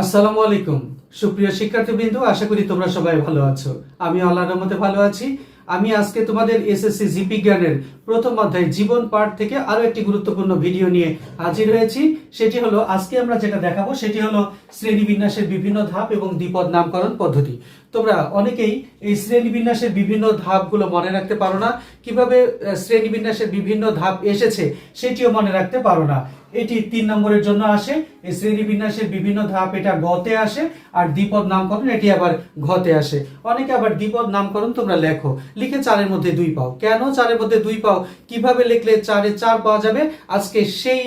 আসসালামু আলাইকুম। সুপ্রিয় শিক্ষার্থীবৃন্দ, আশা করি তোমরা সবাই ভালো আছো। আমি আল্লাহর রহমতে ভালো আছি। আমি আজকে তোমাদের এসএসসি জীববিজ্ঞানের প্রথম অধ্যায় জীবন পাঠ থেকে আরও একটি গুরুত্বপূর্ণ ভিডিও নিয়ে হাজির হয়েছি। সেটি হলো, আজকে আমরা যেটা দেখাবো, সেটি হলো শ্রেণীবিন্যাসের বিভিন্ন ধাপ এবং দ্বিপদ নামকরণ পদ্ধতি। তোমরা অনেকেই এই শ্রেণীবিন্যাসের বিভিন্ন ধাপগুলো মনে রাখতে পারো না। কীভাবে শ্রেণীবিন্যাসের বিভিন্ন ধাপ এসেছে সেটিও মনে রাখতে পারো না। এটি তিন নম্বরের জন্য আসে। এই শ্রেণীবিন্যাসের বিভিন্ন ধাপ এটা গতে আসে আর দ্বিপদ নামকরণ এটি আবার ঘতে আসে। অনেকে আবার দ্বিপদ নামকরণ তোমরা লেখো। লিখে চারের মধ্যে দুই পাও। কেন চারের মধ্যে দুই পাও? কীভাবে লিখলে চারে চার পাওয়া যাবে? আজকে সেই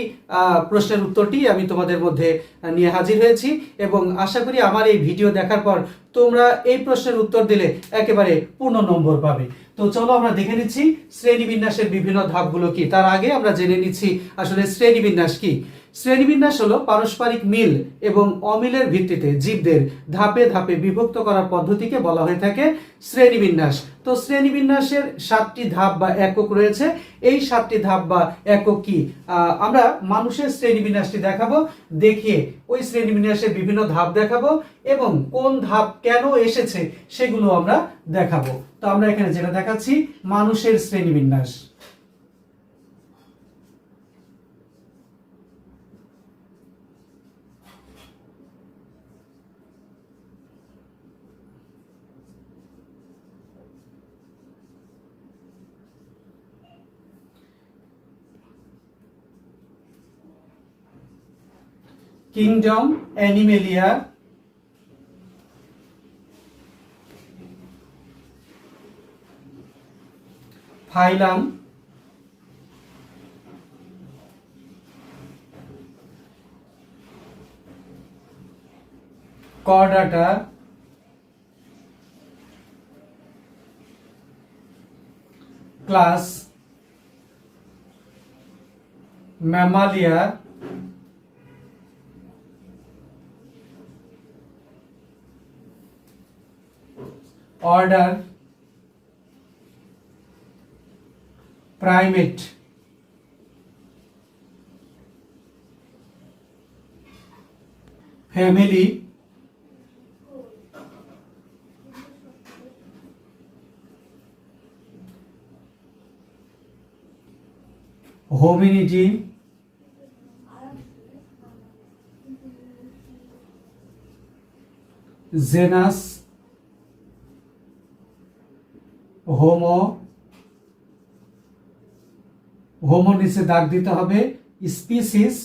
প্রশ্নের উত্তরটি আমি তোমাদের মধ্যে নিয়ে হাজির হয়েছি এবং আশা করি আমার এই ভিডিও দেখার পর তোমরা এই প্রশ্নের উত্তর দিলে একেবারে পূর্ণ নম্বর পাবে। তো চলো আমরা দেখে নিচ্ছি শ্রেণীবিন্যাসের বিভিন্ন ধাপগুলো কি। তার আগে আমরা জেনে নিচ্ছি আসলে শ্রেণীবিন্যাস কি। শ্রেণীবিন্যাস হলো পারস্পরিক মিল এবং অমিলের ভিত্তিতে জীবদের ধাপে ধাপে বিভক্ত করার পদ্ধতিকে বলা হয়ে থাকে শ্রেণীবিন্যাস। তো শ্রেণীবিন্যাসের সাতটি ধাপ বা একক রয়েছে। এই সাতটি ধাপ বা একক কি? আমরা মানুষের শ্রেণীবিন্যাসটি দেখাবো, দেখিয়ে ওই শ্রেণীবিন্যাসের বিভিন্ন ধাপ দেখাবো এবং কোন ধাপ কেন এসেছে সেগুলো আমরা দেখাবো। তো আমরা এখানে যেটা দেখাচ্ছি, মানুষের শ্রেণীবিন্যাস। Kingdom Animalia phylum Chordata class Mammalia order primate family Hominidae genus Homo Homo নিচে দাগ দিতে হবে, স্পিসিস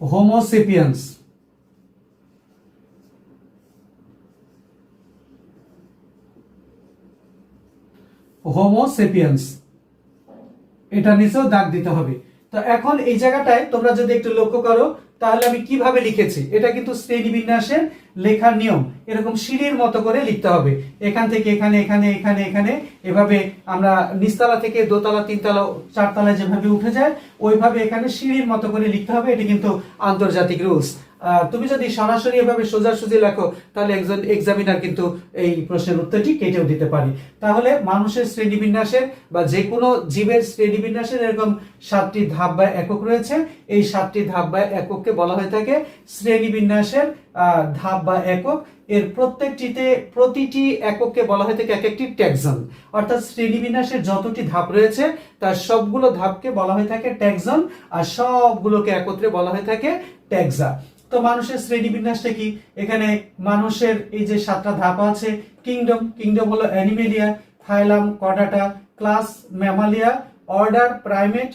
হোমোসেপিয়ান্স হোমোসেপিয়ান্স এটা নিচেও দাগ দিতে হবে। তো এখন এই জায়গাটায় তোমরা যদি একটু লক্ষ্য করো, তাহলে আমি কীভাবে লিখেছি? এটা কিন্তু শ্রেণি বিন্যাসের লেখার নিয়ম। এরকম সিঁড়ির মতো করে লিখতে হবে। এখান থেকে এখানে এখানে এখানে এখানে। এভাবে আমরা নিচতলা থেকে দোতলা, তিনতলা, চারতলা যেভাবে উঠে যায়, ওইভাবে এখানে সিঁড়ির মতো করে লিখতে হবে। এটি কিন্তু আন্তর্জাতিক রুলস। তুমি যদি সরাসরি এভাবে সোজাসুজি লেখো, তাহলে একজন এক্সামিনার কিন্তু এই প্রশ্নের উত্তরটি কেটেও দিতে পারে। তাহলে মানুষের শ্রেণীবিন্যাসের বা যে কোনো জীবের শ্রেণীবিন্যাসের এরকম সাতটি ধাপ বা একক রয়েছে, এই সাতটি ধাপ বা একককে বলা হয়ে থাকে। শ্রেণীবিন্যাসের ধাপ বা একক। এর প্রত্যেকটিতে প্রতিটি একককে বলা হয়ে থাকে এক একটি ট্যাক্সন। অর্থাৎ শ্রেণীবিন্যাসের যতটি ধাপ রয়েছে, তার সবগুলো ধাপকে বলা হয়ে থাকে ট্যাক্সন, আর সবগুলোকে একত্রে বলা হয়ে থাকে ট্যাক্সা। তো মানুষের শ্রেণীবিন্যাসটা কি? এখানে মানুষের এই যে সাতটা ধাপ আছে, কিংডম কিংডম হলো Animalia, phylum Chordata class, Mammalia, order, primate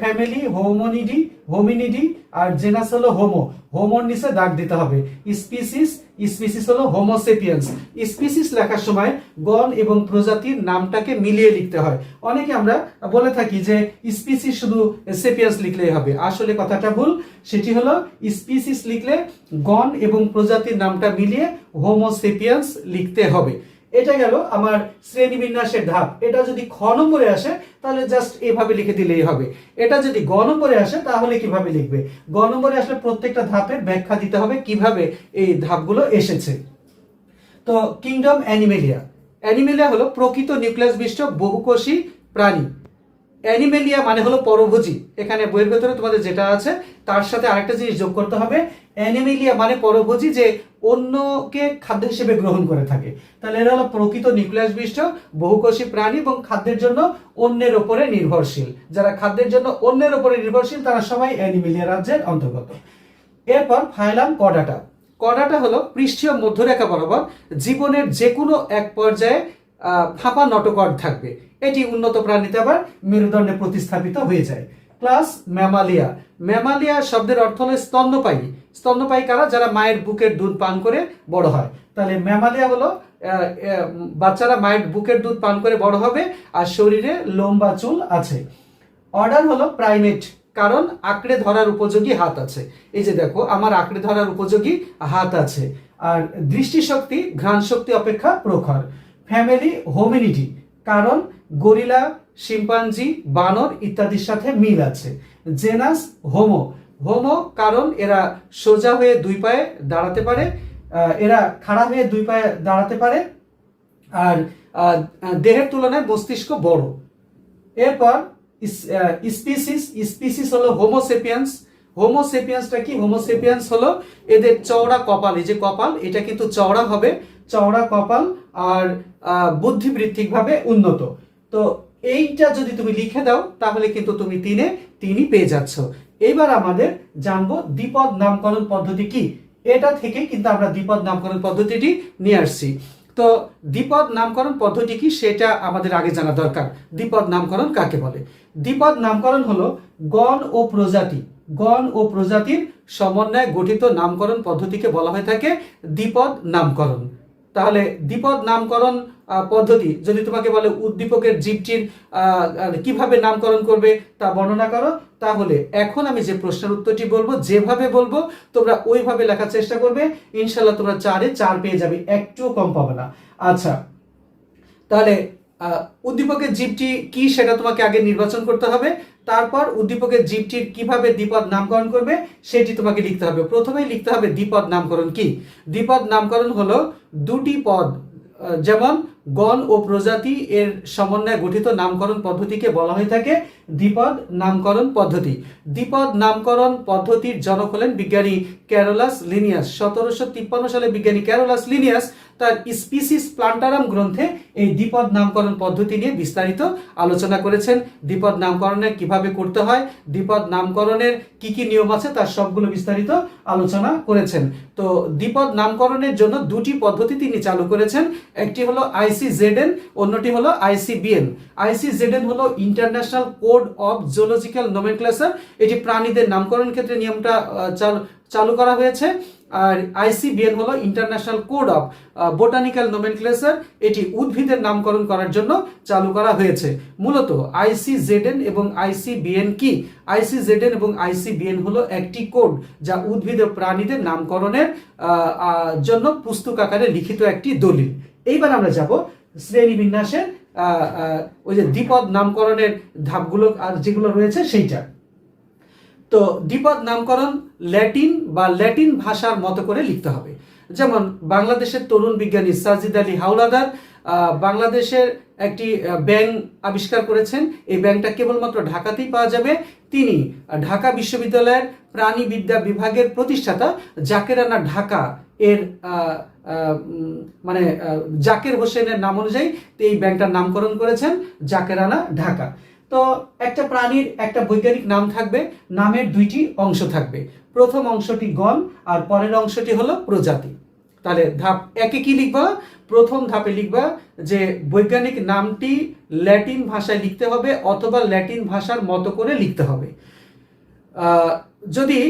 family Hominidae Hominidae আর জেনাস হলো হোমো হোমোর নিচে দাগ দিতে হবে। স্পিসিস স্পিসিস হলো হোমোসেপিয়েন্স স্পিসিস লেখার সময় গণ এবং প্রজাতির নামটাকে মিলিয়ে লিখতে হয়। অনেকে আমরা বলে থাকি যে স্পিসিস শুধু সেপিয়েন্স লিখলেই হবে। আসলে কথাটা ভুল। সেটি হলো স্পিসিস লিখলে গণ এবং প্রজাতির নামটা মিলিয়ে হোমোসেপিয়েন্স লিখতে হবে। এটা গেল আমার শ্রেণীবিন্যাসের ধাপ। এটা যদি খ নম্বরে আসে, তাহলে জাস্ট এভাবে লিখে দিলেই হবে। এটা যদি গণ নম্বরে আসে, তাহলে কীভাবে লিখবে? গণ নম্বরে আসলে প্রত্যেকটা ধাপের ব্যাখ্যা দিতে হবে কীভাবে এই ধাপগুলো এসেছে। তো কিংডম অ্যানিমেলিয়া অ্যানিমেলিয়া হলো প্রকৃত নিউক্লিয়াস বিষ্ট বহুকোষী প্রাণী। অ্যানিমেলিয়া মানে হলো পরভোজী। এখানে বইয়ের ভেতরে তোমাদের যেটা আছে, তার সাথে আরেকটা জিনিস যোগ করতে হবে। অ্যানিমেলিয়া মানে পরভোজী যে অন্যকে খাদ্য হিসেবে গ্রহণ করে থাকে। তাহলে এরা হলো প্রকৃত নিউক্লিয়াস বিশিষ্ট বহুকোষী প্রাণী এবং খাদ্যের জন্য অন্যের ওপরে নির্ভরশীল। যারা খাদ্যের জন্য অন্যের ওপরে নির্ভরশীল, তারা সবাই অ্যানিমেলিয়া রাজ্যের অন্তর্গত। এরপর ফাইলাম কডাটা। কডাটা হলো পৃষ্ঠীয় মধ্যরেখা বরাবর জীবনের যে কোনো এক পর্যায়ে ফাঁপা নটকট থাকবে। এটি উন্নত প্রাণীতে আবার মেরুদণ্ডে প্রতিস্থাপিত হয়ে যায়। Plus Mammalia. ম্যামালিয়া শব্দের অর্থ হলো স্তন্যপায়ী। স্তন্যপায়ী কারা? যারা মায়ের বুকের দুধ পান করে বড় হয়। তাহলে ম্যামালিয়া হলো বাচ্চারা মায়ের বুকের দুধ পান করে বড় হবে আর শরীরে লোম বা চুল আছে। অর্ডার হলো প্রাইমেট, কারণ আঁকড়ে ধরার উপযোগী হাত আছে। এই যে দেখো, আমার আঁকড়ে ধরার উপযোগী হাত আছে। আর দৃষ্টিশক্তি ঘ্রাণ শক্তি অপেক্ষা প্রখর। ফ্যামিলি হোমিনিটি কারণ গরিলা, শিম্পাঞ্জি, বানর ইত্যাদির সাথে মিল আছে। Genus, Homo. হোমো কারণ এরা সোজা হয়ে দুই পায়ে দাঁড়াতে পারে এরা খাড়া হয়ে দুই পায়ে দাঁড়াতে পারে, আর দেহের তুলনায় মস্তিষ্ক বড়। এরপর স্পিসিস স্পিসিস হলো হোমোসেপিয়ান্স হোমোসেপিয়ান্সটা কি? হোমোসেপিয়ান্স হলো এদের চওড়া কপাল। এই যে কপাল, এটা কিন্তু চওড়া হবে। চওড়া কপাল, আর বুদ্ধিবৃত্তিকভাবে উন্নত। তো এইটা যদি তুমি লিখে দাও, তাহলে কিন্তু তুমি তিনে তিনই পেয়ে যাচ্ছ। এবার আমাদের জানব দ্বিপদ নামকরণ পদ্ধতি কি। এটা থেকে কিন্তু আমরা দ্বিপদ নামকরণ পদ্ধতিটি নিয়ে আসছি। তো দ্বিপদ নামকরণ পদ্ধতি কি, সেটা আমাদের আগে জানা দরকার। দ্বিপদ নামকরণ কাকে বলে? দ্বিপদ নামকরণ হলো গণ ও প্রজাতি। গণ ও প্রজাতির সমন্বয়ে গঠিত নামকরণ পদ্ধতিকে বলা হয়ে থাকে দ্বিপদ নামকরণ। তাহলে দ্বিপদ নামকরণ পদ্ধতি, যদি তোমাকে বলে উদ্দীপকের জীবটির কীভাবে নামকরণ করবে তা বর্ণনা করো, তাহলে এখন আমি যে প্রশ্নের উত্তরটি বলব, যেভাবে বলব, তোমরা ওইভাবে লেখার চেষ্টা করবে ইনশাল্লাহ তোমরা চারে চার পেয়ে যাবে, একটুও কম পাবে না। আচ্ছা তাহলে উদ্দীপকের জীবটি কি সেটা তোমাকে আগে নির্বাচন করতে হবে, তারপর উদ্দীপকের জীবটির কীভাবে দ্বিপদ নামকরণ করবে সেটি তোমাকে লিখতে হবে। প্রথমেই লিখতে হবে দ্বিপদ নামকরণ কি? দ্বিপদ নামকরণ হলো দুটি পদ যেমন গণ ও প্রজাতি এর সমন্বয়ে গঠিত নামকরণ পদ্ধতিকে বলা হয়ে থাকে, দ্বিপদ নামকরণ পদ্ধতি। দ্বিপদ নামকরণ পদ্ধতির জনক হলেন বিজ্ঞানী ক্যারোলাস লিনিয়াস। সতেরোশো তিপ্পান্ন সালে বিজ্ঞানী ক্যারোলাস লিনিয়াস তার স্পিসিস প্লান্টারাম গ্রন্থে এই দ্বিপদ নামকরণ পদ্ধতি নিয়ে বিস্তারিত আলোচনা করেছেন। দ্বিপদ নামকরণের কীভাবে করতে হয়, দ্বিপদ নামকরণের কি কি নিয়ম আছে তার সবগুলো বিস্তারিত আলোচনা করেছেন। তো দ্বিপদ নামকরণের জন্য দুটি পদ্ধতি তিনি চালু করেছেন, একটি হলো আইসিজেডএন অন্যটি হলো আইসিবিএন আইসিজেডএন হলো international code of zoological nomenclature. এটি প্রাণীদের নামকরণ ক্ষেত্রে নিয়মটা চালু চালু করা হয়েছে। আর আইসিবিএন হলো international code of botanical nomenclature এটি উদ্ভিদের নামকরণ করার জন্য চালু করা হয়েছে। মূলত আইসিজেডএন এবং আইসিবিএন কি? আইসিজেডএন এবং আইসিবিএন হলো একটি কোড যা উদ্ভিদ ও প্রাণীদের নামকরণের জন্য পুস্তক আকারে লিখিত একটি দলিল। এইবার আমরা যাব শ্রেণি বিন্যাসের আহ, আহ, ওই যে দ্বিপদ নামকরণের ধাপগুলো আর যেগুলো রয়েছে সেইটা। তো দ্বিপদ নামকরণ ল্যাটিন বা ল্যাটিন ভাষার মতো করে লিখতে হবে। যেমন বাংলাদেশের তরুণ বিজ্ঞানী সাজিদ আলী হাওলাদার বাংলাদেশের একটি ব্যাঙ আবিষ্কার করেছেন। এই ব্যাংকটা কেবলমাত্র ঢাকাতেই পাওয়া যাবে। তিনি ঢাকা বিশ্ববিদ্যালয়ের প্রাণীবিদ্যা বিভাগের প্রতিষ্ঠাতা জাকেরানা ঢাকা এর মানে জাকের হোসেনের নাম অনুযায়ী এই ব্যাংকটার নামকরণ করেছেন জাকেরানা ঢাকা। তো একটা প্রাণীর একটা বৈজ্ঞানিক নাম থাকবে, নামের দুইটি অংশ থাকবে। প্রথম অংশটি গণ আর পরের অংশটি হলো প্রজাতি। তাহলে ধাপ একে কি লিখবা? প্রথম ধাপে লিখবা যে বৈজ্ঞানিক নামটি ল্যাটিন ভাষায় লিখতে হবে অথবা ল্যাটিন ভাষার মতো করে লিখতে হবে। যদি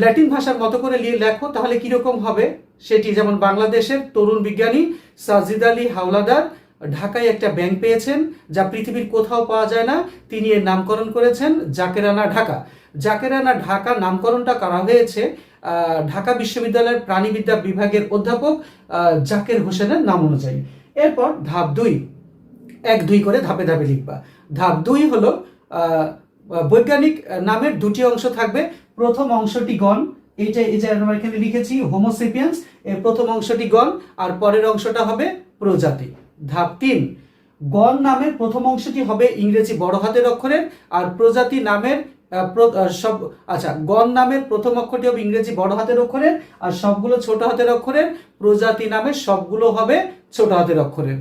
ল্যাটিন ভাষার মতো করে লেখো, তাহলে কীরকম হবে? সেটি যেমন বাংলাদেশের তরুণ বিজ্ঞানী সাজিদ আলী হাওলাদার ঢাকায় একটা ব্যাংক পেয়েছেন, যা পৃথিবীর কোথাও পাওয়া যায় না। তিনি এর নামকরণ করেছেন জাকেরানা ঢাকা। জাকেরানা ঢাকা নামকরণটা করা হয়েছে ঢাকা বিশ্ববিদ্যালয়ের প্রাণীবিদ্যা বিভাগের অধ্যাপক জাকের হোসেনের নাম অনুযায়ী। এরপর ধাপ দুই, এক দুই করে ধাপে ধাপে লিখবা। ধাপ দুই হলো বৈজ্ঞানিক নামের দুটি অংশ থাকবে। প্রথম অংশটি গণ, এইটা, এই যে আমরা এখানে লিখেছি হোমোসেপিয়ান্স এর প্রথম অংশটি গণ, আর পরের অংশটা হবে প্রজাতি। ধাপ তিন গণ নামের প্রথম অংশটি হবে ইংরেজি বড় হাতের অক্ষরের আর প্রজাতি নামের সব আচ্ছা গণ নামের প্রথম অক্ষরটি হবে ইংরেজি বড় হাতের অক্ষরের আর সবগুলো ছোট হাতের অক্ষরের প্রজাতি নামের সবগুলো হবে ছোট হাতের অক্ষরের।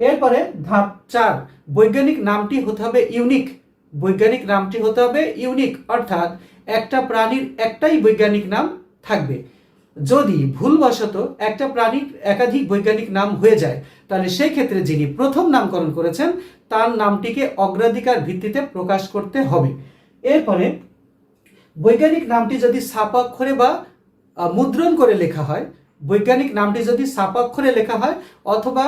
এরপরে ধাপ চার, বৈজ্ঞানিক নামটি হতে হবে ইউনিক। বৈজ্ঞানিক নামটি হতে হবে ইউনিক, অর্থাৎ একটা প্রাণীর একটাই বৈজ্ঞানিক নাম থাকবে। যদি ভুলবশত একটা প্রাণীর একাধিক বৈজ্ঞানিক নাম হয়ে যায়, তাহলে সেই ক্ষেত্রে যিনি প্রথম নামকরণ করেছেন, তার নামটিকে অগ্রাধিকার ভিত্তিতে প্রকাশ করতে হবে। এরপরে বৈজ্ঞানিক নামটি যদি ছাপাক্ষরে বা মুদ্রণ করে লেখা হয় বৈজ্ঞানিক নামটি যদি সাপাক্ষরে লেখা হয় অথবা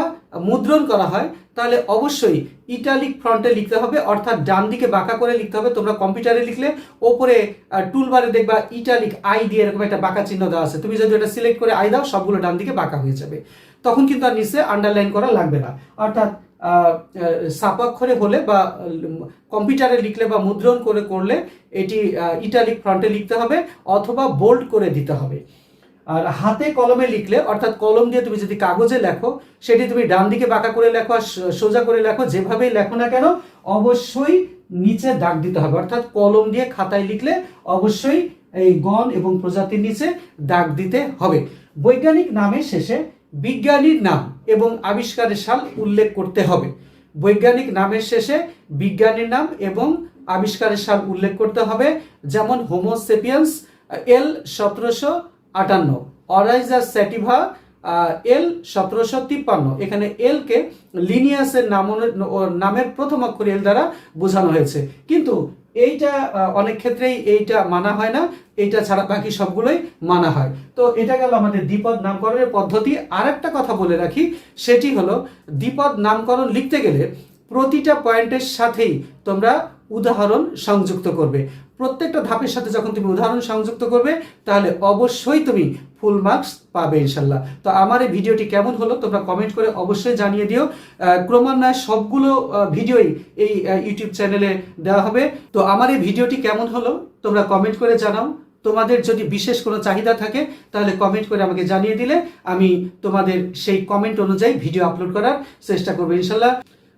মুদ্রণ করা হয় তাহলে অবশ্যই ইটালিক ফ্রন্টে লিখতে হবে অর্থাৎ ডান দিকে বাঁকা করে লিখতে হবে। তোমরা কম্পিউটারে লিখলে ওপরে টুলবারে দেখবা ইটালিক আই দিয়ে এরকম একটা বাঁকা চিহ্ন দেওয়া আছে। তুমি যদি এটা সিলেক্ট করে আই দাও সবগুলো ডান দিকে বাঁকা হয়ে যাবে। তখন কিন্তু আর নিচে আন্ডারলাইন করা লাগবে না। অর্থাৎ আহ, হলে বা কম্পিউটারে লিখলে বা মুদ্রণ করে করলে এটি ইটালিক ফ্রন্টে লিখতে হবে অথবা বোল্ড করে দিতে হবে। আর হাতে কলমে লিখলে, অর্থাৎ কলম দিয়ে তুমি যদি কাগজে লেখো, সেটি তুমি ডান দিকে বাঁকা করে লেখো আর সোজা করে লেখো। যেভাবেই লেখো না কেন, অবশ্যই নিচে দাগ দিতে হবে। অর্থাৎ কলম দিয়ে খাতায় লিখলে অবশ্যই এই গণ এবং প্রজাতির নিচে দাগ দিতে হবে। বৈজ্ঞানিক নামের শেষে বিজ্ঞানীর নাম এবং আবিষ্কারের সাল উল্লেখ করতে হবে। বৈজ্ঞানিক নামের শেষে বিজ্ঞানীর নাম এবং আবিষ্কারের সাল উল্লেখ করতে হবে। যেমন হোমোসেপিয়ান্স এল সতেরোশো আটান্ন। অরাইজা স্যাটিভা এল সতেরোশো তিপ্পান্ন। এখানে এল কে লিনিয়াসের নাম নামের প্রথম অক্ষর এল দ্বারা বোঝানো হয়েছে। কিন্তু এইটা অনেক ক্ষেত্রেই এইটা মানা হয় না। এইটা ছাড়া বাকি সবগুলোই মানা হয়। তো এটা গেল আমাদের দ্বিপদ নামকরণের পদ্ধতি। আর একটা কথা বলে রাখি, সেটি হলো দ্বিপদ নামকরণ লিখতে গেলে প্রতিটা পয়েন্টের সাথেই তোমরা উদাহরণ সংযুক্ত করবে। প্রত্যেকটা ধাপের সাথে যখন তুমি উদাহরণ সংযুক্ত করবে, তাহলে অবশ্যই তুমি ফুল মার্কস পাবে ইনশাল্লাহ। তো আমার এই ভিডিওটি কেমন হলো তোমরা কমেন্ট করে অবশ্যই জানিয়ে দিও। ক্রমান্বয়ে সবগুলো ভিডিওই এই ইউটিউব চ্যানেলে দেওয়া হবে। তো আমার এই ভিডিওটি কেমন হলো তোমরা কমেন্ট করে জানাও। তোমাদের যদি বিশেষ কোনো চাহিদা থাকে, তাহলে কমেন্ট করে আমাকে জানিয়ে দিলে আমি তোমাদের সেই কমেন্ট অনুযায়ী ভিডিও আপলোড করার চেষ্টা করব ইনশাল্লাহ।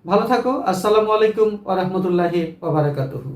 ভালো থাকো। আসসালামু আলাইকুম ওরহমতুল্লাহি ওবরাকাতুহু